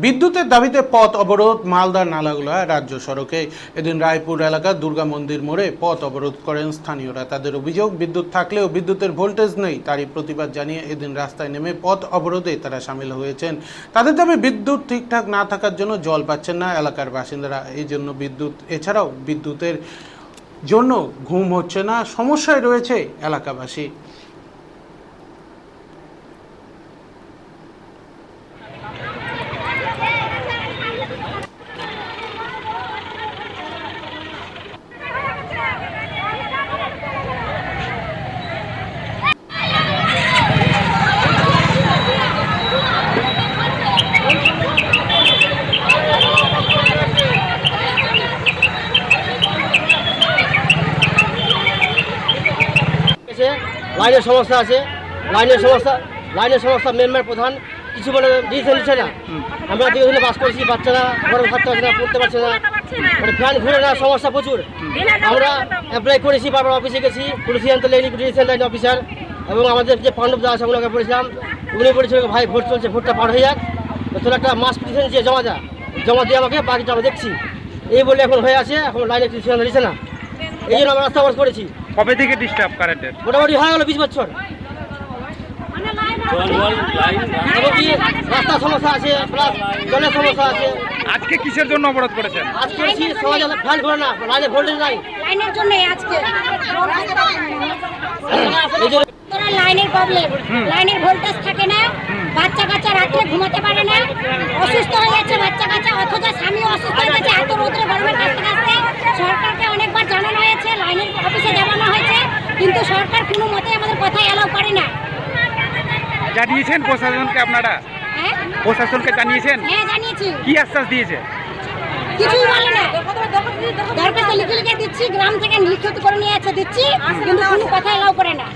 বিদ্যুতের দাবিতে পথ অবরোধ মালদার নালাগোলা রাজ্য সড়কে। এদিন রায়পুর এলাকার দুর্গা মন্দির মোড়ে পথ অবরোধ করেন স্থানীয়রা। তাদের অভিযোগ, বিদ্যুৎ থাকলেও বিদ্যুতের ভোল্টেজ নেই। তারই প্রতিবাদ জানিয়ে এদিন রাস্তায় নেমে পথ অবরোধে তারা সামিল হয়েছেন। তাদের দাবি, বিদ্যুৎ ঠিকঠাক না থাকার জন্য জল পাচ্ছেন না এলাকার বাসিন্দারা। এই জন্য বিদ্যুৎ, এছাড়াও বিদ্যুতের জন্য ঘুম হচ্ছে না। সমস্যায় রয়েছে এলাকাবাসী আছে লাইনের সমস্যা আছে, লাইনের সমস্যা লাইনের সমস্যা মেন প্রধান, কিছু মানে ডিসিশন নিচ্ছে না। আমরা দীর্ঘদিনে বাস করছি, বাচ্চারা গরম থাকতে পারছে না, পড়তে পারছে না। মানে ফ্যান ঘুরে না, সমস্যা প্রচুর। আমরা অ্যাপ্লাই করেছি, বারবার অফিসে গেছি, পুলিশ লেনি ডিসিশন লাইন অফিসার এবং আমাদের যে পাণ্ডব দা আছে ওনাকে বলেছিলাম, উনি বলেছিল, ভাই, ভোট চলছে, ভোটটা পার হয়ে যাক। তোর একটা মাস পিটিশন দিয়ে জমা যা জমা দিয়ে আমাকে বাকিটা আমরা দেখছি। এই বলে এখন হয়ে আছে, এখন লাইনে ডিসিশন নিচ্ছে না। এই জন্য আমরা রাস্তা করেছি। কবে থেকে ডিস্টার্ব কারেন্টের মোটামুটি হয়ে গেল বিশ বছর। রাস্তার সমস্যা আছে প্লাস জলের সমস্যা আছে। আজকে কিসের জন্য অবরোধ করেছেন? আজ করেছি ফ্যান ঘুরে না লাইনে ভোল্টেজ নাই। লাইনের জন্য আজকে। লাইনের প্রবলেম লাইনের ভোল্টেজ থাকে না বাচ্চা কাচ্চা রাত্রে ঘুমাতে পারে না অসুস্থ হয়ে যাচ্ছে বাচ্চা কাচ্চা অথচ স্বামীও অসুস্থ হয়ে যাচ্ছে। কিন্তু সরকার কোনো মতে আমাদের কথা এলাও করে না। জানিয়েছেন প্রশাসনকে আপনারা? হ্যাঁ? প্রশাসনকে জানিয়েছেন? হ্যাঁ জানিয়েছি। কি আশ্বাস দিয়েছে? কিছুই বলে না। দরখাস্ত লিখে লিখে দিচ্ছি গ্রাম থেকে লিখিত করে নিয়ে আছে দিচ্ছি কিন্তু কোনো কথা এলাও করে না।